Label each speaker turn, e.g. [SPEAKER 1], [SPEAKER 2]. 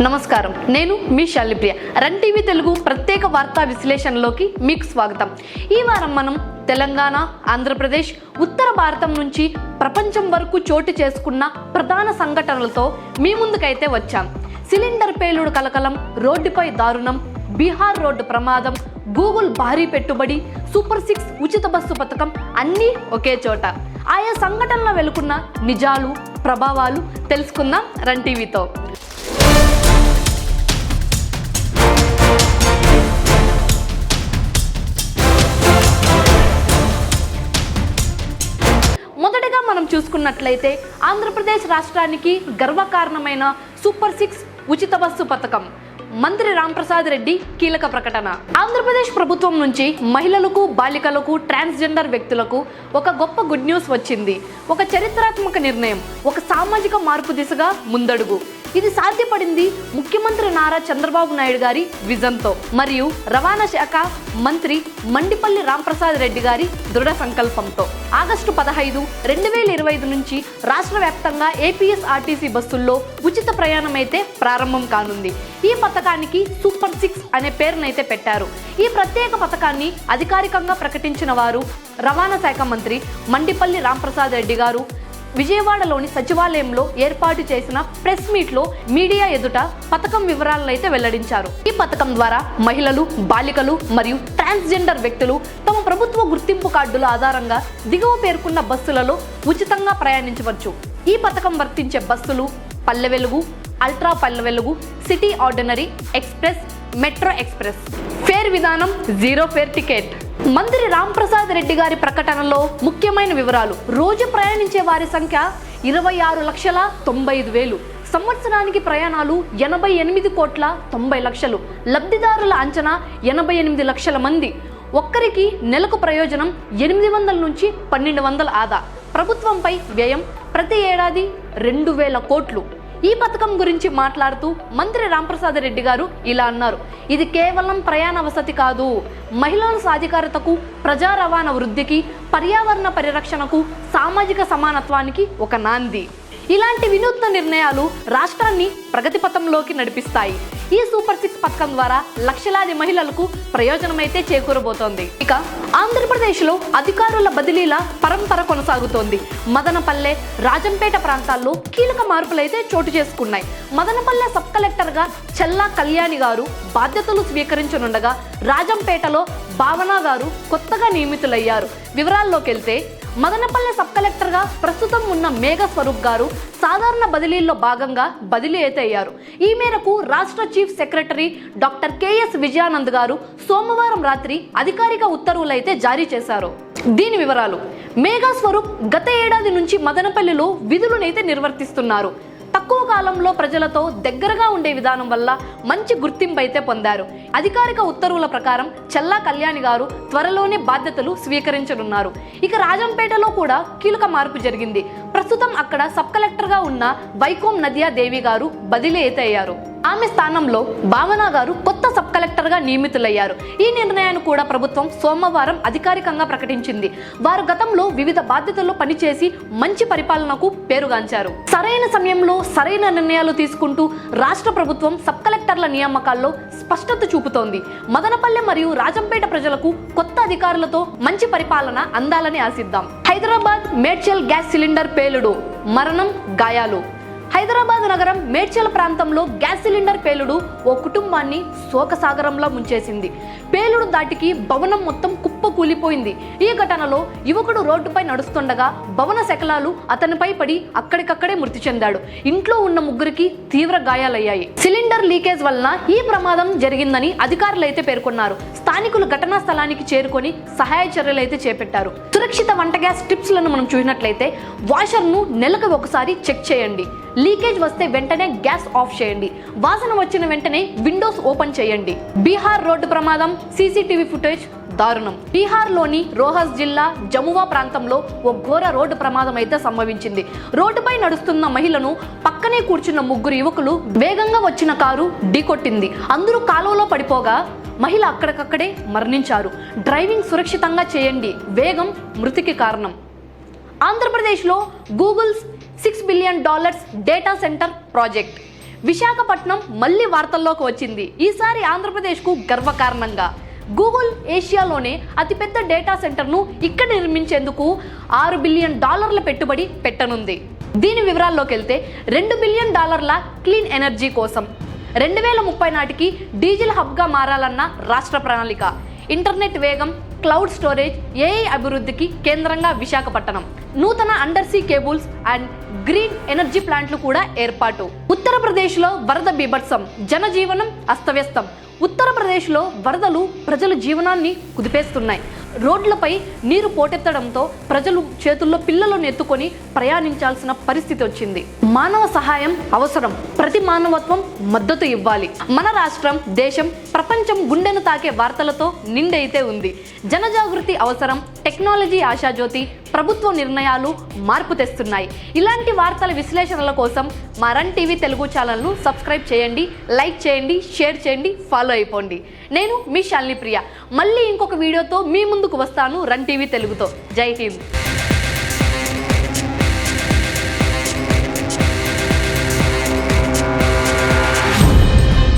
[SPEAKER 1] నమస్కారం. నేను మీ శాలిప్రియ. రన్ టీవీ తెలుగు ప్రత్యేక వార్తా విశ్లేషణలోకి మీకు స్వాగతం. ఈ వారం మనం తెలంగాణ ఆంధ్రప్రదేశ్ ఉత్తర భారతం నుంచి ప్రపంచం వరకు చోటు చేసుకున్న ప్రధాన సంఘటనలతో మీ ముందుకైతే వచ్చాం. సిలిండర్ పేలుడు కలకలం రోడ్డుపై దారుణం బీహార్ రోడ్డు ప్రమాదం గూగుల్ భారీ పెట్టుబడి సూపర్ సిక్స్ ఉచిత బస్సు పథకం అన్నీ ఒకే చోట. ఆయా సంఘటనల వెలుకున్న నిజాలు ప్రభావాలు తెలుసుకుందాం రన్ టీవీతో. చూసుకున్నట్లయితే ఆంధ్రప్రదేశ్ రాష్ట్రానికి గర్వకారణమైన సూపర్ సిక్స్ ఉచిత బస్సు పథకం. మంత్రి రాంప్రసాద్ రెడ్డి కీలక ప్రకటన. ఆంధ్రప్రదేశ్ ప్రభుత్వం నుంచి మహిళలకు బాలికలకు ట్రాన్స్జెండర్ వ్యక్తులకు ఒక గొప్ప గుడ్ న్యూస్ వచ్చింది. ఒక చరిత్రాత్మక నిర్ణయం ఒక సామాజిక మార్పు దిశగా ముందడుగు. ఇది సాధ్యపడింది ముఖ్యమంత్రి నారా చంద్రబాబు నాయుడు గారి విజన్తో. మరియు రవాణా శాఖ మంత్రి మండిపల్లి రాంప్రసాద్ రెడ్డి గారి దృఢ సంకల్పంతో. ఆగస్టు పదహైదు రెండు వేల ఇరవై ఐదు నుంచి రాష్ట్ర వ్యాప్తంగా ఏపీఎస్ ఆర్టీసీ బస్సుల్లో ఉచిత ప్రయాణం అయితే ప్రారంభం కానుంది. ఈ పథకానికి సూపర్ సిక్స్ అనే పేరునైతే పెట్టారు. ఈ ప్రత్యేక పథకాన్ని అధికారికంగా ప్రకటించిన వారు రవాణా శాఖ మంత్రి మండిపల్లి రాంప్రసాద్ రెడ్డి గారు విజయవాడలోని సచివాలయంలో ఏర్పాటు చేసిన ప్రెస్ మీట్లో మీడియా ఎదుట పథకం వివరాలను అయితే వెల్లడించారు. ఈ పథకం ద్వారా మహిళలు బాలికలు మరియు ట్రాన్స్జెండర్ వ్యక్తులు తమ ప్రభుత్వ గుర్తింపు కార్డుల ఆధారంగా దిగువ పేర్కొన్న బస్సులలో ఉచితంగా ప్రయాణించవచ్చు. ఈ పథకం వర్తించే బస్సులు Palle Velugu ultra Palle Velugu city ordinary express metro express. Fare విధానం జీరో ఫేర్ టికెట్. మంత్రి రాంప్రసాద్ రెడ్డి గారి ప్రకటనలో ముఖ్యమైన వివరాలు. రోజు ప్రయాణించే వారి సంఖ్య ఇరవై ఆరు లక్షల తొంభై ఐదు వేలు. సంవత్సరానికి ప్రయాణాలు ఎనభై ఎనిమిది కోట్ల తొంభై లక్షలు. లబ్ధిదారుల అంచనా ఎనభై ఎనిమిది లక్షల మంది. ఒక్కరికి నెలకు ప్రయోజనం ఎనిమిది వందల నుంచి పన్నెండు వందల ఆదా. ప్రభుత్వంపై వ్యయం ప్రతి ఏడాది రెండు వేల కోట్లు. ఈ పథకం గురించి మాట్లాడుతూ మంత్రి రాంప్రసాద్ రెడ్డి గారు ఇలా అన్నారు. ఇది కేవలం ప్రయాణ వసతి కాదు. మహిళల సాధికారతకు ప్రజా రవాణా వృద్ధికి పర్యావరణ పరిరక్షణకు సామాజిక సమానత్వానికి ఒక నాంది. ఇలాంటి వినూత్న నిర్ణయాలు రాష్ట్రాన్ని ప్రగతి పథంలోకి నడిపిస్తాయి. ఈ సూపర్ సిక్స్ పథకం ద్వారా లక్షలాది మహిళలకు ప్రయోజనమైతే చేకూరబోతోంది. ఇక ఆంధ్రప్రదేశ్లో అధికారుల బదిలీల పరంపర కొనసాగుతోంది. మదనపల్లె రాజంపేట ప్రాంతాల్లో కీలక మార్పులైతే చోటు చేసుకున్నాయి. మదనపల్లె సబ్ కలెక్టర్గా చెల్లా కళ్యాణి గారు బాధ్యతలు స్వీకరించనుండగా రాజంపేటలో భావన గారు కొత్తగా నియమితులయ్యారు. వివరాల్లోకి వెళ్తే మదనపల్లె సబ్ కలెక్టర్గా ప్రస్తుతం ఉన్న మేఘ స్వరూప్ గారు సాధారణ బదిలీల్లో భాగంగా బదిలీ అయితే అయ్యారు. ఈ మేరకు రాష్ట్ర chief secretary doctor KS Vijayanand గారు సోమవారం రాత్రి అధికారిక ఉత్తర్వులు అయితే జారీ చేశారు. దీని వివరాలు. మేఘా స్వరూప్ గత ఏడాది నుంచి మదనపల్లిలో విధులనైతే నిర్వర్తిస్తున్నారు. కాలంలో ప్రజలతో దగ్గరగా ఉండే విధానం వల్ల మంచి గుర్తింపు అయితే పొందారు. అధికారిక ఉత్తర్వుల ప్రకారం చెల్లా కళ్యాణి గారు త్వరలోనే బాధ్యతలు స్వీకరించనున్నారు. ఇక రాజంపేటలో కూడా కీలక మార్పు జరిగింది. ప్రస్తుతం అక్కడ సబ్ కలెక్టర్గా ఉన్న వైకోం నదియా దేవి గారు బదిలీ అయితే అయ్యారు. ఆమె స్థానంలో భావన గారు కొత్త సబ్ కలెక్టర్గా నియమితులయ్యారు. ఈ నిర్ణయాన్ని కూడా ప్రభుత్వం సోమవారం అధికారికంగా ప్రకటించింది. వారు గతంలో వివిధ బాధ్యతల్లో పనిచేసి మంచి పరిపాలనకు పేరుగాంచారు. సరైన సమయంలో సరైన నిర్ణయాలు తీసుకుంటూ రాష్ట్ర ప్రభుత్వం సబ్ కలెక్టర్ల నియామకాల్లో స్పష్టత చూపుతోంది. మదనపల్లె మరియు రాజంపేట ప్రజలకు కొత్త అధికారులతో మంచి పరిపాలన అందాలని ఆశిద్దాం. హైదరాబాద్ మేడ్చల్ గ్యాస్ సిలిండర్ పేలుడు మరణం గాయాలు. హైదరాబాద్ నగరం మేడ్చల్ ప్రాంతంలో గ్యాస్ సిలిండర్ పేలుడు ఓ కుటుంబాన్ని శోకసాగరంలో ముంచేసింది. పేలుడు దాటికి భవనం మొత్తం కుప్ప కూలిపోయింది ఈ ఘటనలో యువకుడు రోడ్డుపై నడుస్తుండగా భవన శకలాలు అతనిపై పడి అక్కడికక్కడే మృతి చెందాడు. ఇంట్లో ఉన్న ముగ్గురికి తీవ్ర గాయాలయ్యాయి. సిలిండర్ లీకేజ్ వలన ఈ ప్రమాదం జరిగిందని అధికారులు అయితే పేర్కొన్నారు. స్థానికులు ఘటనా స్థలానికి చేరుకొని సహాయ చర్యలు అయితే చేపట్టారు. సురక్షిత వంట గ్యాస్ టిప్స్లను మనం చూసినట్లయితే వాషర్ను నెలకు ఒకసారి చెక్ చేయండి. లీకేజ్ వస్తే వెంటనే గ్యాస్ ఆఫ్ చేయండి. వాసన వచ్చిన వెంటనే విండోస్ ఓపెన్ చేయండి. బీహార్ రోడ్డు ప్రమాదం సీసీటీవీ ఫుటేజ్ దారుణం. బీహార్లోని రోహస్ జిల్లా జమువా ప్రాంతంలో ఓ ఘోర రోడ్డు ప్రమాదం అయితే సంభవించింది. రోడ్డుపై నడుస్తున్న మహిళను పక్కనే కూర్చున్న ముగ్గురు యువకులు వేగంగా వచ్చిన కారు ఢీకొట్టింది. అందరూ కాలువలో పడిపోగా మహిళ అక్కడికక్కడే మరణించారు. డ్రైవింగ్ సురక్షితంగా చేయండి. వేగం మృతికి కారణం. ఆంధ్రప్రదేశ్లో Google's six billion dollars data centre project. Visakhapatnam మళ్ళీ వార్తల్లోకి వచ్చింది. ఈసారి ఆంధ్రప్రదేశ్కు గర్వకారణంగా. గూగుల్ ఏషియాలోనే అతిపెద్ద డేటా సెంటర్ను ఇక్కడ నిర్మించేందుకు ఆరు బిలియన్ డాలర్ల పెట్టుబడి పెట్టనుంది. దీని వివరాల్లోకి వెళ్తే రెండు బిలియన్ డాలర్ల క్లీన్ ఎనర్జీ కోసం. రెండు వేల ముప్పై నాటికి డీజిల్ హబ్గా మారాలన్న రాష్ట్ర ప్రణాళిక. ఇంటర్నెట్ వేగం క్లౌడ్ స్టోరేజ్ ఏఐ అభివృద్ధికి కేంద్రంగా విశాఖపట్నం. నూతన undersea cables and green energy ప్లాంట్లు కూడా ఏర్పాటు. ఉత్తరప్రదేశ్లో వరద బీభత్సం జనజీవనం అస్తవ్యస్తం. ఉత్తరప్రదేశ్లో వరదలు ప్రజల జీవనాన్ని కుదిపేస్తున్నాయి. రోడ్లపై నీరు పోటెత్తడంతో ప్రజలు చేతుల్లో పిల్లలను ఎత్తుకొని ప్రయాణించాల్సిన పరిస్థితి వచ్చింది. మానవ సహాయం అవసరం. ప్రతి మానవత్వం మద్దతు ఇవ్వాలి. మన రాష్ట్రం దేశం ప్రపంచం గుండెను తాకే వార్తలతో నిండైతే ఉంది. జనజాగృతి అవసరం. టెక్నాలజీ ఆశాజ్యోతి ప్రభుత్వ నిర్ణయాలు మార్పు తెస్తున్నాయి. ఇలాంటి వార్తల విశ్లేషణల కోసం మా రన్ టీవీ తెలుగు ఛానల్ను సబ్స్క్రైబ్ చేయండి లైక్ చేయండి షేర్ చేయండి ఫాలో అయిపోండి. నేను మీ శాలిని ప్రియ. మళ్ళీ ఇంకొక వీడియోతో మీ ముందుకు వస్తాను రన్ టీవీ తెలుగుతో. జై హింద్.